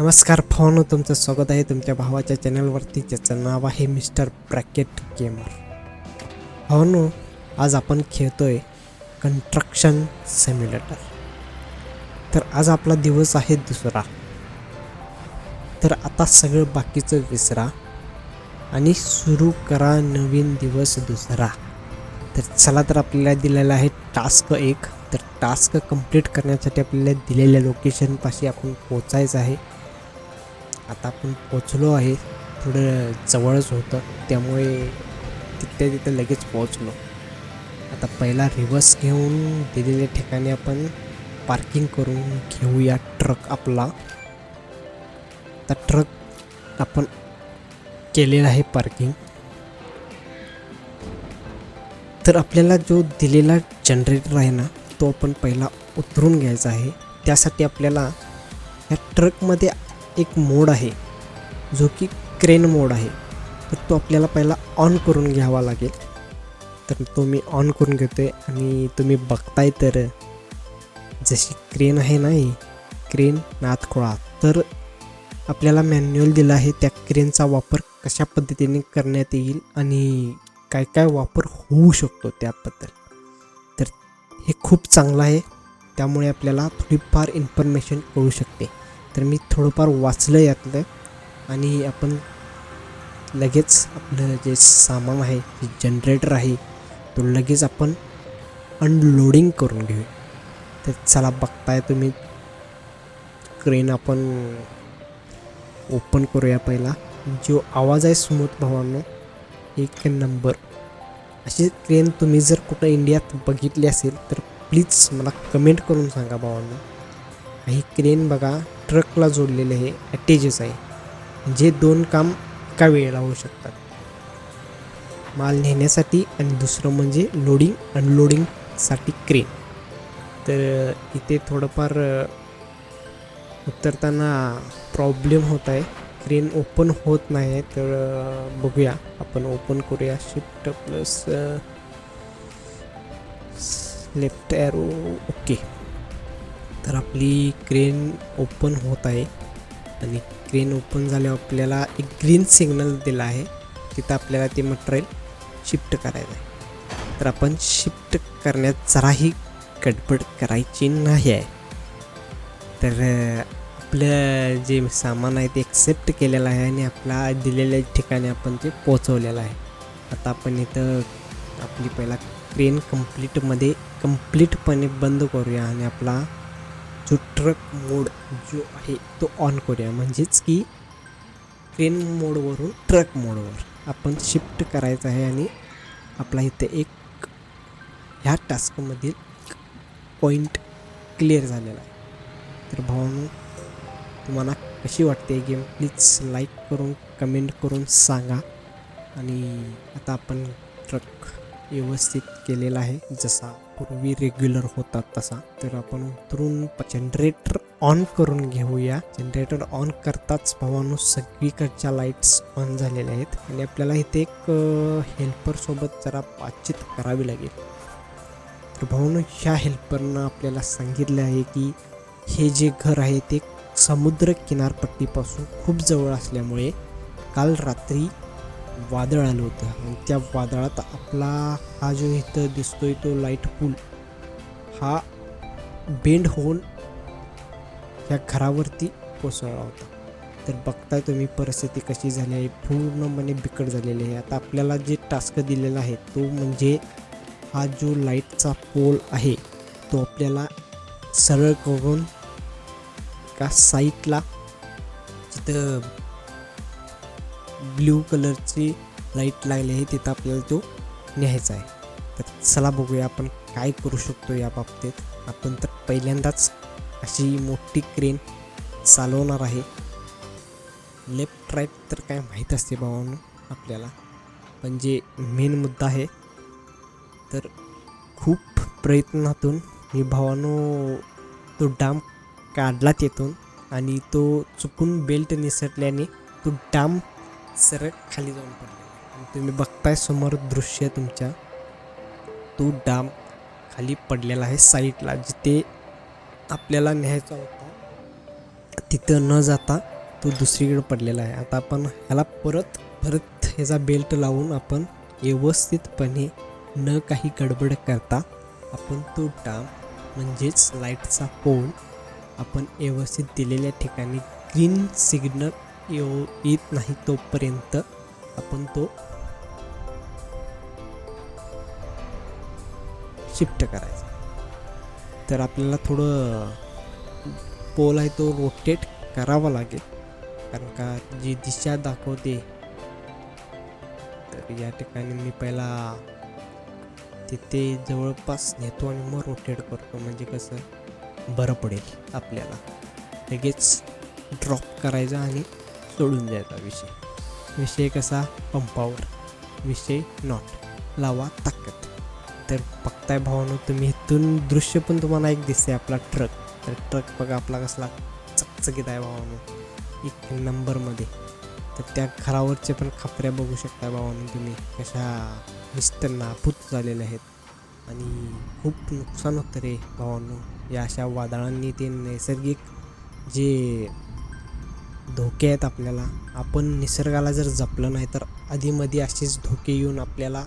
नमस्कार फोन तुमचं स्वागत आहे. तुमच्या भावाच्या चॅनलवरती ज्याचं नाव आहे मिस्टर ब्रॅकेट गेमर. भावानो आज आपण खेळतोय कन्स्ट्रक्शन सेम्युलेटर. तर आज आपला दिवस आहे दुसरा. तर आता सगळं बाकीचं विसरा आणि सुरू करा नवीन दिवस दुसरा. तर चला तर आपल्याला दिलेला आहे टास्क एक. तर टास्क कंप्लीट करण्यासाठी आपल्याला दिलेल्या लोकेशनपाशी आपण पोचायचं आहे. आता आपण पोचलो आहे. थोडं जवळच होतं. त्यामुळे तिथल्या तिथं लगेच पोचलो. आता पहिला रिवर्स घेऊन दिलेल्या ठिकाणी आपण पार्किंग करून घेऊया ट्रक आपला. तर ट्रक आपण केलेला आहे पार्किंग तर आपल्याला जो दिलेला जनरेटर आहे ना तो आपण पहिला उतरून घ्यायचा आहे. त्यासाठी आपल्याला या ट्रकमध्ये एक मोड आहे जो की क्रेन मोड आहे. तर तो आपल्याला पहिला ऑन करून घ्यावा लागेल. तर तो मी ऑन करून घेतो आहे आणि तुम्ही बघताय तर जशी क्रेन आहे ना ही क्रेन नाथखोळा तर आपल्याला मॅन्युअल दिला आहे त्या क्रेनचा वापर कशा पद्धतीने करण्यात येईल आणि काय काय वापर होऊ शकतो त्याबद्दल. तर हे खूप चांगलं आहे त्यामुळे आपल्याला थोडीफार इन्फॉर्मेशन कळू शकते. तर मी थोडंफार वाचलं यातलं आणि आपण लगेच आपलं जे सामान आहे जे जनरेटर आहे तो लगेच आपण अनलोडिंग करून घेऊ तर चला बघताय तुम्ही. क्रेन आपण ओपन करूया पहिला. जो आवाज आहे स्मूथ भावांनो एक नंबर अशी क्रेन तुम्ही जर कुठं इंडियात बघितली असेल तर प्लीज मला कमेंट करून सांगा भावांना. ही क्रेन बघा ट्रकला जोडलेले आहे ॲटेजेस आहे. जे दोन काम एका वेळेला होऊ शकतात. माल नेण्यासाठी आणि दुसरं म्हणजे लोडिंग अनलोडिंगसाठी क्रेन तर इथे थोडंफार उतरताना प्रॉब्लेम होत आहे. क्रेन ओपन होत नाही आहे तर बघूया. आपण ओपन करूया. Shift plus left arrow okay तर आपली क्रेन ओपन होत आहे. आणि क्रेन ओपन झाल्यावर आपल्याला एक ग्रीन सिग्नल दिला आहे. तिथं आपल्याला ते मटेरियल शिफ्ट करायचं आहे. तर आपण शिफ्ट करण्यात जराही गडबड करायची नाही आहे. तर आपलं जे सामान आहे ते एक्सेप्ट केलेलं आहे आणि आपला दिलेल्या ठिकाणी आपण ते पोचवलेलं आहे. आता आपण इथं आपली पहिला क्रेन कंप्लीटमध्ये कंप्लीटपणे बंद करूया आणि आपला जो ट्रक मोड जो आहे तो ऑन करूया. म्हणजेच की ट्रेन मोडवरून ट्रक मोडवर आपण शिफ्ट करायचं आहे आणि आपला इथे एक ह्या टास्कमधील पॉईंट क्लिअर झालेला आहे. तर भावांनो तुम्हाला कशी वाटते गेम प्लीज लाईक करून कमेंट करून सांगा. आणि आता आपण ट्रक व्यवस्थित केलेला आहे. जसा पूर्वी रेग्युलर होता तसा. तर आपण उतरून जनरेटर ऑन करून घेऊया. जनरेटर ऑन करताच भावानो सगळीकडच्या लाईट्स ऑन झालेल्या आहेत. आणि आपल्याला इथे एक हेल्परसोबत जरा बातचीत करावी लागेल. तर भावानो ह्या हेल्परनं आपल्याला सांगितलं आहे की हे जे घर आहे ते समुद्र किनारपट्टीपासून खूप जवळ असल्यामुळे काल रात्री वादळ आलं होतं. आणि त्या वादळात आपला हा जो इथं दिसतोय तो लाइट पूल हा बेंड होऊन ह्या घरावरती कोसळला होता. तर बघताय तुम्ही परिस्थिती कशी झाली आहे. पूर्णपणे बिकट झालेली आहे. आता आपल्याला जे टास्क दिलेला आहे तो म्हणजे हा जो लाईटचा पोल आहे तो आपल्याला सरळ करून का साईटला जिथं ब्ल्यू कलरची लाइट लागली आहे तिथं आपल्याला तो न्यायचा आहे. तर चला बघूया आपण काय करू शकतो या बाबतीत. आपण तर पहिल्यांदाच अशी मोठी क्रेन चालवणार आहे. लेफ्ट राईट तर काय माहीत असते भावानं आपल्याला. पण जे मेन मुद्दा आहे तर खूप प्रयत्नातून मी भावानो तो डाम काढला तिथून आणि तो चुकून बेल्ट निसटल्याने तो डाम सरळ खाली जाऊन पडलेला. आणि तुम्ही बघताय समोर दृश्य तुमच्या. तो डाम खाली पडलेला आहे साईडला जिथे आपल्याला न्यायचा होता. तिथं न जाता तो दुसरीकडे पडलेला आहे. आता आपण ह्याला परत परत ह्याचा बेल्ट लावून आपण व्यवस्थितपणे न काही गडबड करता आपण तो डाम म्हणजेच लाईटचा पोल आपण व्यवस्थित दिलेल्या ठिकाणी ग्रीन सिग्नल येऊ येत नाही तोपर्यंत आपण तो शिफ्ट करायचा. तर आपल्याला थोडं पोल आहे तो रोटेट करावा लागेल. कारण का जी दिशा दाखवते तर या ठिकाणी मी पहिला तिथे जवळपास नेतो आणि मग रोटेट करतो. म्हणजे कसं? बरं पडेल आपल्याला. लगेच ड्रॉप करायचा आणि सोडून द्यायचा विषय. विषय कसा? पंपावर. विषय नॉट लावा ताकद. तर बघताय भावानो तुम्ही इथून दृश्य पण तुम्हाला एक दिसते आपला ट्रक तर ट्रक बघा आपला कसला चकचकीत आहे भावानो. एक नंबरमध्ये तर त्या घरावरचे पण खापऱ्या बघू शकता भावानो तुम्ही. कशा निस्त भूत झालेल्या आहेत. आणि खूप नुकसान होतं रे भावानो. या अशा वादळांनी ते नैसर्गिक जे धोके आहेत आपल्याला. आपण निसर्गाला जर जपलं नाही तर आधीमध्ये असेच धोके येऊन आपल्याला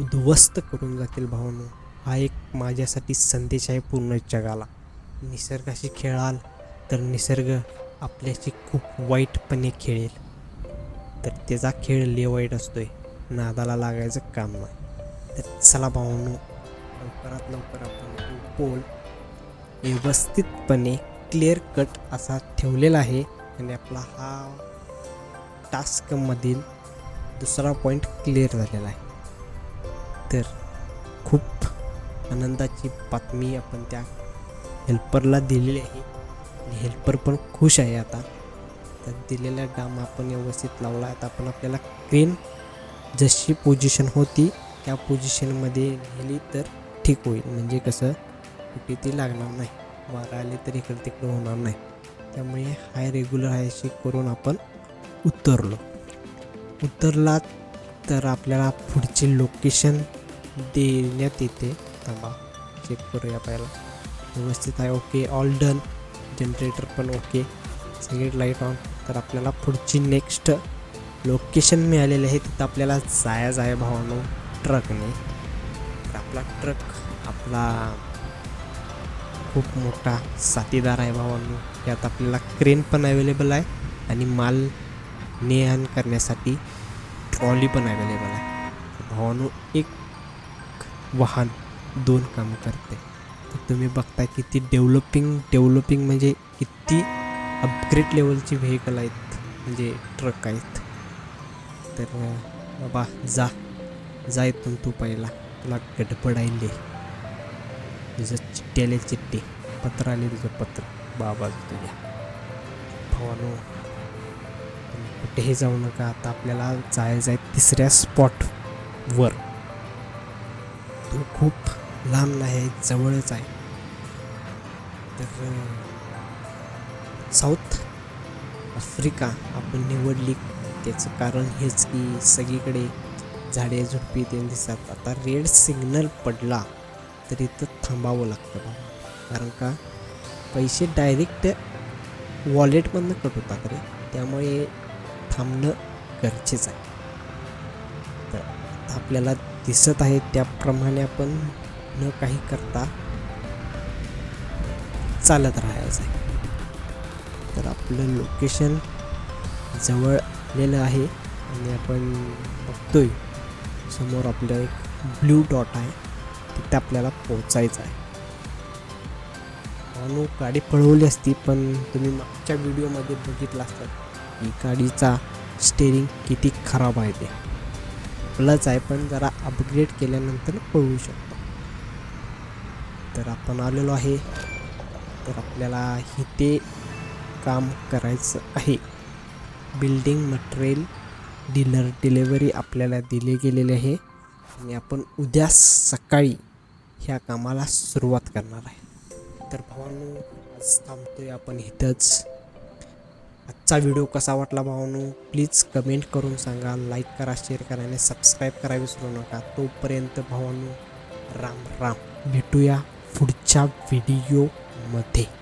उद्ध्वस्त करून जातील भावानो. हा एक माझ्यासाठी संदेश आहे पूर्ण जगाला. निसर्गाशी खेळाल तर निसर्ग आपल्याशी खूप वाईटपणे खेळेल. तर त्याचा खेळ ले वाईट असतोय. नादाला लागायचं काम नाही. तर चला भावानो लवकरात लवकर आपण पोल व्यवस्थितपणे क्लिअर कट असा ठेवलेला आहे. आणि आपला हा टास्कमधील दुसरा पॉईंट क्लिअर झालेला आहे. तर खूप आनंदाची बातमी आपण त्या हेल्परला दिलेली आहे. आणि हेल्पर पण खुश आहे आता. तर दिलेला डाम आपण व्यवस्थित लावला. आता आपण आपल्याला क्रेन जशी पोझिशन होती त्या पोझिशनमध्ये नेली तर ठीक होईल. म्हणजे कसं कुठे ती लागणार नाही. वारा आले तर इकडे तिकडे होणार नाही. त्यामुळे हाय रेग्युलर हायशी करून आपण उतरलो. उतरला तर आपल्याला पुढचे लोकेशन देण्यात येते. थांबा चेक करूया पहिला. व्यवस्थित आहे ओके ऑल डन जनरेटर पण ओके सगळे लाइट ऑन तर आपल्याला पुढची नेक्स्ट लोकेशन मिळालेलं आहे. तिथं आपल्याला जायचं आहे भावानो ट्रकने तर आपला ट्रक आपला खूप मोठा साथीदार आहे भावांनो यात आपल्याला क्रेन पण अवेलेबल आहे आणि माल ने आण करण्यासाठी ट्रॉली पण अवेलेबल आहे. भावानो एक वाहन दोन कामं करते. तर तुम्ही बघताय किती डेव्हलपिंग डेव्हलपिंग म्हणजे किती अपग्रेड लेवलची व्हेकल आहेत. म्हणजे ट्रक आहेत. तर बाबा जा. जा इथून तू पहिला. तुला गडबड आहे तुझं चिठ्ठी पत्र आले तुझं पत्र. बाबा तुझ्या भावानो कुठेही जाऊ नका. आता आपल्याला जायचं आहे तिसऱ्या स्पॉटवर. तो खूप लांब नाही जवळच आहे. तर साऊथ आफ्रिका आपण निवडली. त्याचं कारण हेच की सगळीकडे झाडे झुडपी ते दिसतात. आता रेड सिग्नल पडला. तर इथं थांबावं लागतं बाबा कारण का पैसे डायरेक्ट वॉलेटमधनं कट होतात रे. त्यामुळे थांबणं गरजेचं आहे. तर आपल्याला दिसत आहे त्याप्रमाणे आपण न काही करता चालत राहायचं आहे. तर आपलं लोकेशन जवळ आलेलं आहे. आणि आपण बघतोय समोर आपलं एक ब्ल्यू डॉट आहे. तिथे आपल्याला पोचायचं आहे. म्हणून गाडी पळवली असती पण तुम्ही मागच्या व्हिडिओमध्ये बघितला असतं की गाडीचा स्टेरिंग किती खराब आहे ते. प्लस आहे पण जरा अपग्रेड केल्यानंतर पळवू शकतो. तर आपण आलेलो आहे. तर आपल्याला इथे काम करायचं आहे. बिल्डिंग मटेरियल डीलर डिलेवरी आपल्याला दिले गेलेले आहे. आणि आपण उद्या सकाळी ह्या कामाला सुरुवात करणार आहे. तर भावांनो आज थांबतोय आपण इथंच. आजचा व्हिडिओ कसा वाटला भावानो? प्लीज कमेंट करून सांगा. लाईक करा शेअर करा आणि सबस्क्राईब करा विसरू नका. तोपर्यंत भावानो राम राम. भेटूया पुढच्या व्हिडिओमध्ये